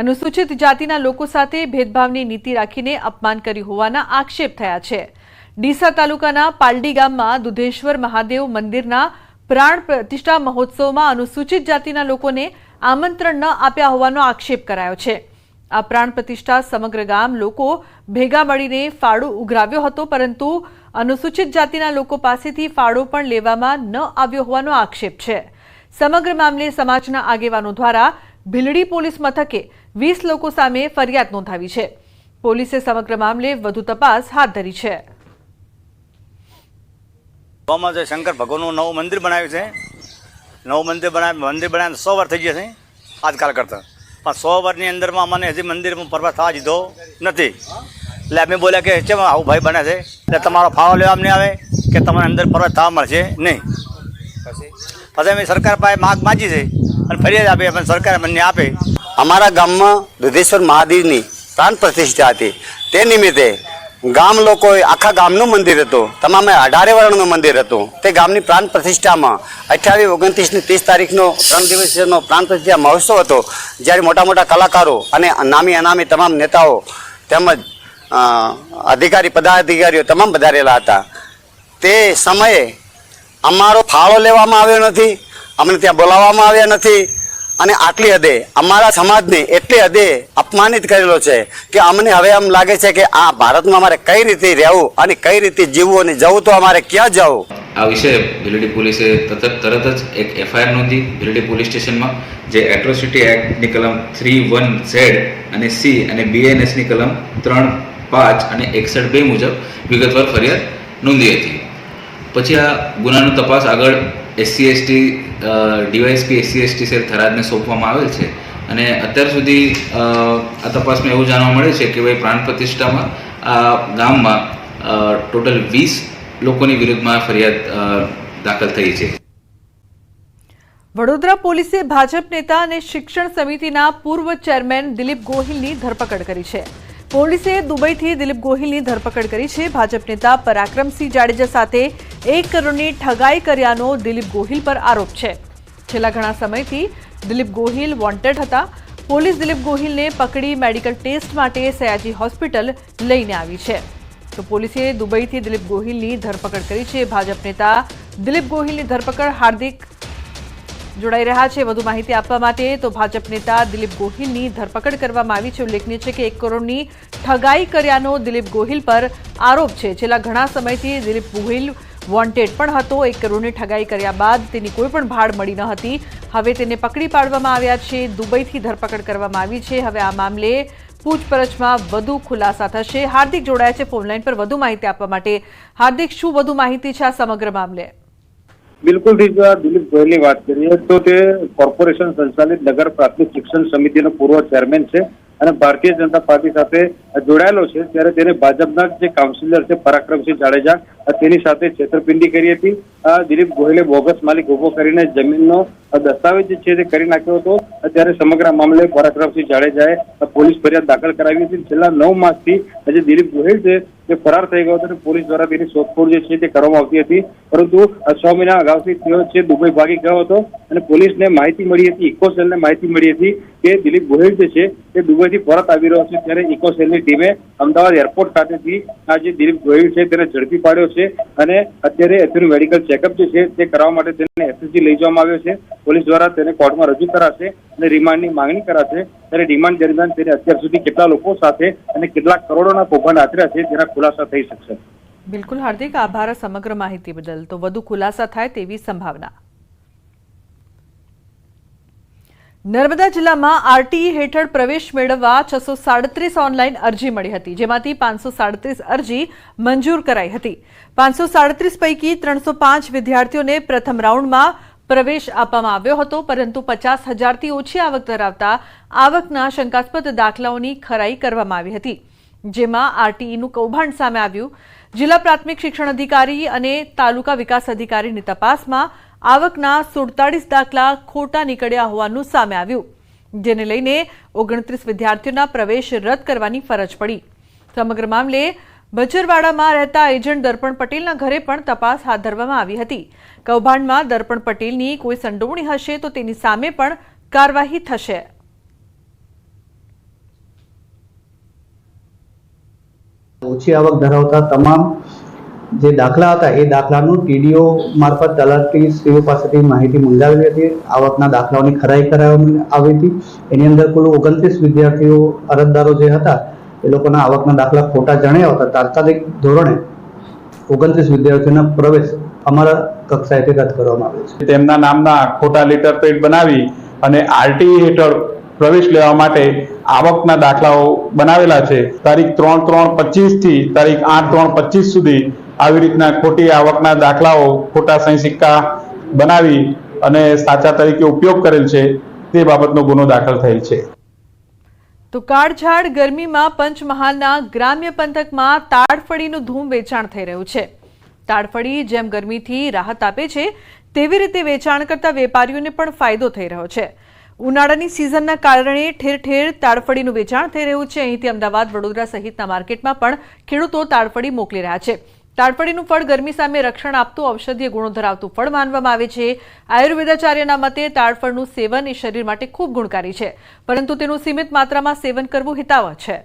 અનુસૂચિત જાતિના લોકો સાથે ભેદભાવની નીતિ રાખીને અપમાન કર્યું હોવાના આક્ષેપ થયા છે. ડીસા તાલુકાના પાલડી ગામમાં દુધેશ્વર મહાદેવ મંદિરના પ્રાણ પ્રતિષ્ઠા મહોત્સવમાં અનુસૂચિત જાતિના લોકોને આમંત્રણ ન આપ્યા હોવાનો આક્ષેપ કરાયો છે. આ પ્રાણ પ્રતિષ્ઠા સમગ્ર ગામ લોકો ભેગા મળીને ફાળો ઉઘરાવ્યો હતો, પરંતુ અનુસૂચિત જાતિના લોકો પાસેથી ફાળો પણ લેવામાં ન આવ્યો હોવાનો આક્ષેપ છે. સમગ્ર મામલે સમાજના આગેવાનો દ્વારા ભીલડી પોલીસ મથકે વીસ લોકો સામે ફરિયાદ નોંધાવી છે. પોલીસે સમગ્ર મામલે વધુ તપાસ હાથ ધરી છે. ગોવામાં જે શંકર ભગવાનનું નવું મંદિર બનાવ્યું છે. નવું મંદિર બનાવ્યું મંદિર બનાવીને સો વર્ષ થઈ ગયા છે. આજકાલ કરતાં. પણ સો વર્ષની અંદરમાં મને હજી મંદિરમાં પ્રવાસ થવા દીધો નથી. એટલે અમે બોલ્યા કે ચેમ આવું ભાઈ બને છે? એટલે તમારો ફાળો લેવા નહીં આવે કે તમને અંદર પ્રવાસ થવા મળશે? નહીં. પછી? અમે સરકાર પાસે માગ માગી છે અને ફરિયાદ આપી પણ સરકાર મને આપે. અમારા ગામમાં દુધેશ્વર મહાદેવની પ્રાણ પ્રતિષ્ઠા હતી. તે નિમિત્તે ગામ લોકોએ આખા ગામનું મંદિર હતું. તમામે અઢારે વર્ણનું મંદિર હતું. તે ગામની પ્રાણ પ્રતિષ્ઠામાં અઠ્યાવીસ, ઓગણત્રીસ ને ત્રીસ તારીખનો ત્રણ દિવસનો પ્રાણ પ્રતિષ્ઠા મહોત્સવ હતો. જ્યારે મોટા મોટા કલાકારો અને નામી અનામી તમામ નેતાઓ તેમજ અધિકારી, પદાધિકારીઓ તમામ વધારેલા હતા. તે સમયે અમારો ફાળો લેવામાં આવ્યો નથી. અમને ત્યાં બોલાવવામાં આવ્યા નથી. અને આટલી હદે અમારા સમાજને એટલી હદે અપમાનિત કરેલો છે કે અમને હવે એમ લાગે છે કે આ ભારતમાં અમારે કઈ રીતે રહેવું અને કઈ રીતે જીવવું અને જવું તો અમારે ક્યાં જવું? આ વિશે ભીલડી પોલીસે તરત તરત જ એક એફઆઈઆર નોંધી ભીલડી પોલીસ સ્ટેશનમાં જે એટ્રોસિટી એક્ટની કલમ થ્રી વન ઝેડ અને સી અને બીએનએસની કલમ ત્રણ પાંચ અને એકસઠ બે મુજબ વિગતવાર ફરિયાદ નોંધી હતી. પછી આ ગુનાનો તપાસ આગળ SC ST DYSP SC ST cell થરાદને સોંપવામાં આવેલ છે. અને અત્યાર સુધી આ તપાસમાં એવું જાણવા મળે છે કે ભાઈ પ્રાણ પ્રતિષ્ઠામાં આ ગામમાં ટોટલ વીસ લોકોની વિરુદ્ધમાં ફરિયાદ દાખલ થઈ છે. વડોદરા પોલીસે ભાજપ નેતા અને શિક્ષણ સમિતિના પૂર્વ ચેરમેન દિલીપ ગોહિલની ધરપકડ કરી છે. પોલીસે દુબઈથી દિલીપ ગોહિલની ધરપકડ કરી છે. ભાજપ નેતા પરાક્રમસિંહ જાડેજા સાથે એક કરોડની ઠગાઈ કર્યાનો દિલીપ ગોહિલ પર આરોપ છે. છેલ્લા ઘણા સમયથી દિલીપ ગોહિલ વોન્ટેડ હતા. પોલીસ દિલીપ ગોહિલને પકડી મેડિકલ ટેસ્ટ માટે સયાજી હોસ્પિટલ લઈને આવી છે. તો પોલીસે દુબઈથી દિલીપ ગોહિલની ધરપકડ કરી છે. ભાજપ નેતા દિલીપ ગોહિલની ધરપકડ હાર્દિક જોડાઈ રહ્યા છે. વધુ માહિતી આપવા માટે તો ભાજપ નેતા દિલીપ ગોહિલની ધરપકડ કરવામાં આવી છે. ઉલ્લેખનીય છે કે એક કરોડની ઠગાઈ કર્યાનો દિલીપ ગોહિલ પર આરોપ છે. છેલ્લા ઘણા સમયથી દિલીપ ગોહિલ વોન્ટેડ પણ હતો. એક કરોડની ઠગાઈ કર્યા બાદ તેની કોઈ પણ ભાડ મળી ન હતી. હવે તેને પકડી પાડવામાં આવ્યા છે. દુબઈથી ધરપકડ કરવામાં આવી છે. હવે આ મામલે પૂછપરછમાં વધુ ખુલાસા થશે. હાર્દિક જોડાયા છે ફોનલાઈન પર વધુ માહિતી આપવા માટે. હાર્દિક, શું વધુ માહિતી છે આ સમગ્ર મામલે? બિલકુલ દિલીપ ગોયલની વાત કરીએ તો તે કોર્પોરેશન સંચાલિત નગર પ્રાથમિક શિક્ષણ સમિતિનો પૂર્વ ચેરમેન છે અને ભારતીય જનતા પાર્ટી સાથે જોડાયેલો છે, ત્યારે તેને ભાજપના જે કાઉન્સિલર છે, પરાક્રમસિંહ જાડેજા તેની સાથે છેતરપિંડી કરી હતી. દિલીપ ગોહિલે બોગસ માલિક ઊભો કરીને જમીનનો દસ્તાવેજ છે તે કરી નાખ્યો હતો. ત્યારે સમગ્ર મામલે પરાક્રમસિંહ જાડેજાએ પોલીસ ફરિયાદ દાખલ કરાવી હતી. છેલ્લા નવ માસથી જે દિલીપ ગોહિલ છે, તે ફરાર થઈ ગયો હતો અને પોલીસ દ્વારા તેની શોધખોળ જે છે તે કરવામાં આવતી હતી. પરંતુ છ મહિના અગાઉથી તેઓ છે દુબઈ ભાગી ગયો હતો અને પોલીસને માહિતી મળી હતી ઇકોસેલને માહિતી મળી હતી કે દિલીપ ગોહિલ જે છે તે દુબઈથી પરત આવી રહ્યો છે. ત્યારે ઇકોસેલની ટીમે અમદાવાદ એરપોર્ટ ખાતેથી આ જે દિલીપ ગોહિલ છે તેને ઝડપી પાડ્યો છે અને અત્યારે તેનું મેડિકલ ચેકઅપ જે છે તે કરવા માટે તેને એસએસજી લઈ જવામાં આવ્યો છે. પોલીસ દ્વારા તેને કોર્ટમાં રજૂ કરાશે અને રિમાન્ડની માંગણી કરાશે. ત્યારે રિમાન્ડ દરમિયાન તેને અત્યાર સુધી કેટલા લોકો સાથે અને કેટલા કરોડોના કૌભાંડ આચર્યા છે તેના ખુલાસા થઈ શકશે. બિલકુલ હાર્દિક આભાર સમગ્ર માહિતી બદલ. તો વધુ ખુલાસા થાય તેવી સંભાવના. નર્મદા જિલ્લામાં આરટીઈ હેઠળ પ્રવેશ મેળવવા છસો સાડત્રીસ ઓનલાઈન અરજી મળી હતી, જેમાંથી પાંચસો સાડત્રીસ અરજી મંજૂર કરાઈ હતી. પાંચસો સાડત્રીસ પૈકી ત્રણસો પાંચ વિદ્યાર્થીઓને પ્રથમ રાઉન્ડમાં પ્રવેશ આપવામાં આવ્યો હતો, પરંતુ પચાસ હજારથી ઓછી આવક ધરાવતા આવકના શંકાસ્પદ દાખલાઓની ખરાઈ કરવામાં આવી હતી, જેમાં આરટીઈનું કૌભાંડ સામે આવ્યું. જિલ્લા પ્રાથમિક શિક્ષણ અધિકારી અને તાલુકા વિકાસ અધિકારીની તપાસમાં આવકના સુડતાલીસ દાખલા ખોટા નીકળ્યા હોવાનું સામે આવ્યું, જેને લઈને ઓગણત્રીસ વિદ્યાર્થીઓના પ્રવેશ રદ કરવાની ફરજ પડી. સમગ્ર મામલે બજરવાડામાં રહેતા એજન્ટ દર્પણ પટેલના ઘરે પણ તપાસ હાથ ધરવામાં આવી હતી. કૌભાંડમાં દર્પણ પટેલની કોઈ સંડોવણી હશે તો તેની સામે પણ કાર્યવાહી થશે. ઓછી આવક ધરાવતા તમામ જે દાખલા હતા, એ દાખલાનું ટીડીઓ મારફત તલાટી શ્રીઓ પાસેથી માહિતી મંગાવી હતી. આવકના દાખલાઓની ખરાઈ કરાવવામાં આવી હતી. એની અંદર કુલ ઓગણત્રીસ વિદ્યાર્થીઓ અરજદારો જે હતા, એ લોકોના આવકના દાખલા ખોટા જણાયા હતા. તાત્કાલિક ધોરણે ઓગણત્રીસ વિદ્યાર્થીઓના પ્રવેશ અમારા કક્ષાએથી રદ કરવામાં આવ્યો છે. તેમના નામના ખોટા લેટર પેડ બનાવી અને આરટીઈ હેઠળ પ્રવેશ લેવા માટે આવકના દાખલાઓ બનાવેલા છે. તારીખ ત્રણ ત્રણ પચીસથી તારીખ આઠ ત્રણ પચીસ સુધી આવી રીતના ખોટી આવકના દાખલાઓ, ખોટા સહી સિક્કા બનાવી અને સાચા તરીકે ઉપયોગ કરેલ છે, તે બાબતનો ગુનો દાખલ થયેલ છે. તો કાળઝાળ ગરમીમાં પંચમહાલના ગ્રામ્ય પંથકમાં તાડફળીનું ધૂમ વેચાણ થઈ રહ્યું છે. તાડફળી જેમ ગરમીથી રાહત આપે છે, તેવી રીતે વેચાણ કરતા વેપારીઓને પણ ફાયદો થઈ રહ્યો છે. ઉનાળાની સિઝનના કારણે ઠેર ઠેર તાડફળીનું વેચાણ થઈ રહ્યું છે. અહીંથી અમદાવાદ, વડોદરા સહિતના માર્કેટમાં પણ ખેડૂતો તાડફળી મોકલી રહ્યા છે. તાડફળીનું ફળ ગરમી સામે રક્ષણ આપતું ઔષધીય ગુણો ધરાવતું ફળ માનવામાં આવે છે. આયુર્વેદાચાર્યના મતે તાડફળનું સેવન એ શરીર માટે ખૂબ ગુણકારી છે, પરંતુ તેનું સીમિત માત્રામાં સેવન કરવું હિતાવહ છે.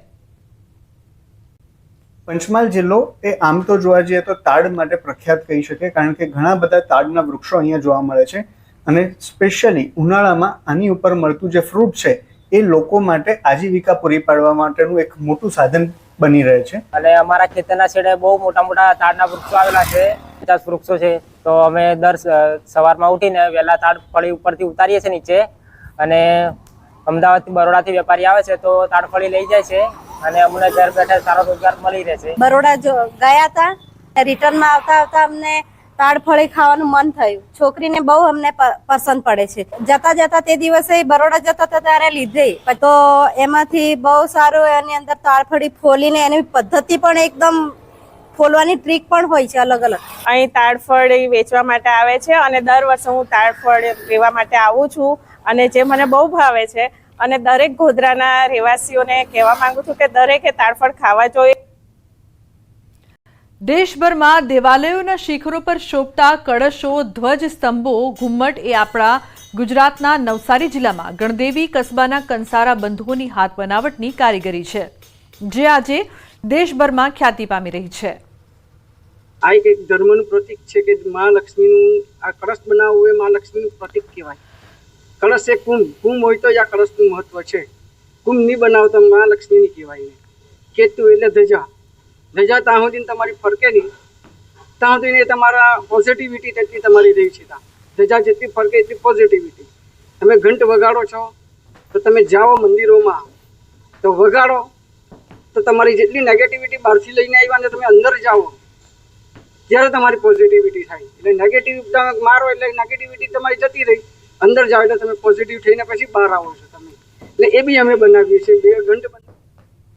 પંચમહાલ જિલ્લો એ આમ તો જોવા જઈએ તો તાડ માટે પ્રખ્યાત કહી શકે, કારણ કે ઘણા બધા તાડના વૃક્ષો અહીંયા જોવા મળે છે. અને સ્પેશિયલી ઉનાળામાં આની ઉપર મળતું જે ફ્રૂટ છે, એ લોકો માટે આજીવિકા પૂરી પાડવા માટેનું એક મોટું સાધન બની રહે છે. અને અમારા ખેતરના છેડે બહુ મોટા મોટા તાડના વૃક્ષો આવેલા છે. પચાસ વૃક્ષો છે. તો અમે દર સવારમાં ઉઠીને વહેલા તાડ ફળી ઉપરથી ઉતારીએ છીએ નીચે. અને અમદાવાદથી બરોડાથી વેપારી આવે છે તો તાડફળી લઈ જાય છે. અને અમને ઘર બેઠા સારો રોજગાર મળી રહે છે. બરોડા જો ગયા હતા. રિટર્નમાં આવતા આવતા અમને તાડફળી ખાવાનું મન થયું. છોકરીને બહુ અમને પસંદ પડે છે. જતા જતા તે દિવસે બરોડા જતા હતા ત્યારે લીધી. તો એમાંથી બહુ સારું એની અંદર તાડફળી ફોલીને એની પદ્ધતિ પણ એકદમ ફોલવાની ટ્રીક પણ હોય છે અલગ અલગ. અહીં તાડફળ વેચવા માટે આવે છે અને દર વર્ષે હું તાડફળ લેવા માટે આવું છું અને જે મને બહુ ભાવે છે. અને દરેક ગોધરાના રહેવાસીઓને કહેવા માંગુ છું કે દરેકે તાડફળ ખાવા જોઈએ. દેશભરમાં દેવાલયોના શિખરો પર શોભતા કળશો, ધ્વજ સ્તંભો, ઘુમ્મટ એ આપણા ગુજરાતના નવસારી જિલ્લામાં ગણદેવી કસ્બાના કંસારા બંધુઓની હાથ બનાવટની કારીગરી છે, જે આજે દેશભરમાં ખ્યાતિ પામી રહી છે. આ એક ધર્મનું પ્રતીક છે કે મા લક્ષ્મીનું, આ કળશ બનાવવું એ મા લક્ષ્મીનું પ્રતીક કહેવાય. કળશ એ કુંભ કુંભ હોય તો આ કળશનું મહત્વ છે. કુંભ નહીં બનાવતા મા લક્ષ્મીની કહેવાય કેતુ એટલે ધજા. ધજા ત્યાં સુધી તમારી ફરકે નહીં. ત્યાં સુધી તમારા પોઝિટિવિટી તેટલી તમારી રહી છે ત્યાં રજા જેટલી ફરકે એટલી પોઝિટિવિટી તમે ઘંટ વગાડો છો, તો તમે જાઓ મંદિરોમાં. તો વગાડો, તો તમારી જેટલી નેગેટિવિટી બહારથી લઈને આવ્યા ને તમે અંદર જાઓ. ત્યારે તમારી પોઝિટિવિટી થાય. એટલે નેગેટિવ તમે મારો, એટલે નેગેટિવિટી તમારી જતી રહી. અંદર જાઓ એટલે તમે પોઝિટિવ થઈને પછી બહાર આવો છો તમે. એટલે એ બી અમે બનાવીએ છીએ. બે ઘંટ